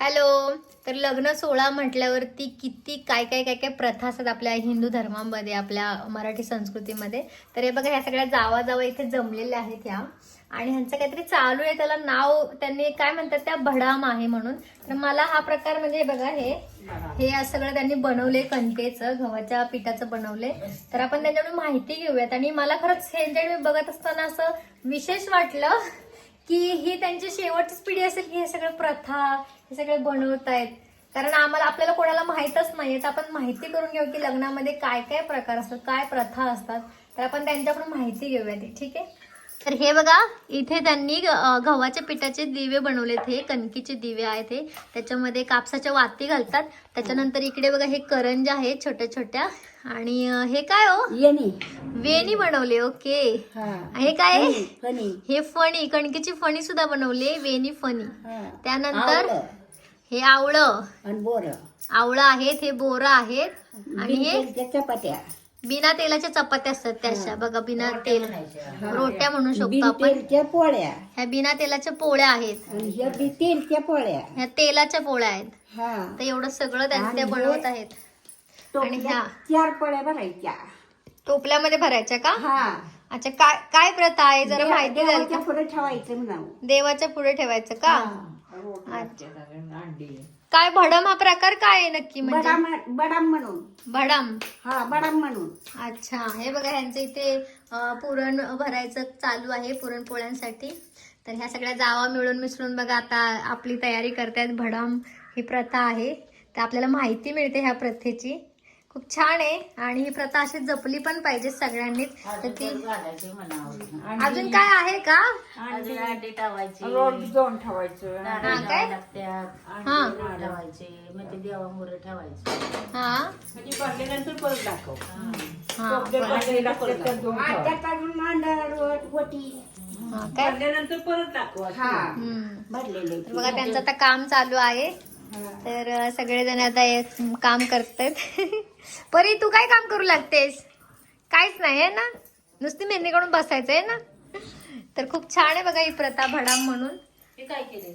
Hello. तर लग्न सोहळा म्हटल्यावरती किती काय काय काय काय प्रथा असतात आपल्या हिंदू धर्मामध्ये आपल्या मराठी संस्कृतीमध्ये? तर हे बघा ह्या सगळ्या जावा जावा इथे जमलेल्या आहेत ह्या. आणि ह्यांचं काहीतरी चालू आहे त्याला नाव त्यांनी काय म्हणतात त्या? भडाम आहे म्हणून. तर मला हा प्रकार म्हणजे हे बघा हे हे सगळं त्यांनी बनवले कणकेचं गव्हाच्या पिठाचं बनवले तर आपण त्यांच्याकडून माहिती घेऊयात. आणि मला खरंच ह्यांच्याकडे मी बघत असताना असं विशेष वाटलं की ही त्यांची शेवटचीच पिढी असेल की हे सगळं प्रथा हे सगळे बनवतायत. कारण आम्हाला आपल्याला कोणाला माहीतच नाहीये. तर आपण माहिती करून घेऊ की लग्नामध्ये काय काय प्रकार असतात काय प्रथा असतात. तर आपण त्यांच्याकडून माहिती घेऊया ती. ठीक आहे? तर हे बघा इथे त्यांनी गव्हाच्या पिठाचे दिवे बनवलेत हे कणकीचे दिवे आहेत हे. त्याच्यामध्ये कापसाच्या वाती घालतात. त्याच्यानंतर इकडे बघा हे करंज आहे छोट्या छोट्या आणि हे काय हो? वेणी. बनवले ओके. हा. हे काय हे फणी कणकेची फणी सुद्धा बनवली वेणी फणी. त्यानंतर हे आवळं. आवळं आहेत हे बोरं आहेत. आणि हे चपात्या बिना तेलाच्या चपात्या असतात त्याच्या. बघा बिना तेल. रोट्या म्हणू शकतो आपण. पोळ्या. ह्या बिना तेलाच्या पोळ्या आहेत. आणि ह्या पोळ्या. ह्या तेलाच्या पोळ्या आहेत. हा. तर एवढं सगळं त्यांचं ते आणि हे- बनवत आहेत. आणि ह्या? चार पोळ्या भरायच्या. टोपल्यामध्ये भरायच्या का? हा. अच्छा काय काय प्रथा आहे? जरा माहिती द्याल देवाच्या का पुढे ठेवायचं म्हणून देवाच्या पुढे ठेवायचं का? हा. काय भडम हा प्रकार काय आहे नक्की म्हणजे? बडाम बडाम म्हणून. भडम. हा बडाम म्हणून. अच्छा हे बघा ह्यांचं इथे अं, पुरण भरायचं चालू आहे पुरणपोळ्यांसाठी. तर ह्या सगळ्या जावा मिळून मिसळून बघा आता आपली तयारी करतायत भडम ही प्रथा आहे. तर आपल्याला माहिती मिळते ह्या प्रथेची. खूप छान आहे. आणि ही प्रथा अशी जपली पण पाहिजे सगळ्यांनीच तर ती अजून काय आहे का? अजून अंडी ठेवायची. रोड जाऊन ठेवायचं. हा काय? हा. ठेवायचे. मग ते देवामुळे ठेवायचे. हा. म्हणजे भरल्यानंतर परत दाखव. हा. ते भरलेलं हा काय? भरल्यानंतर परत दाखव हा. हम्म. तर बघा त्यांचं आता काम चालू आहे. तर सगळेजण आता काम करतात. परी तू काय काम करू लागतेस? काहीच नाही आहे ना? नुसती मेहंदी काढून बसायचं आहे ना? तर खूप छान आहे बघा ही प्रथा भडाम म्हणून. काय केले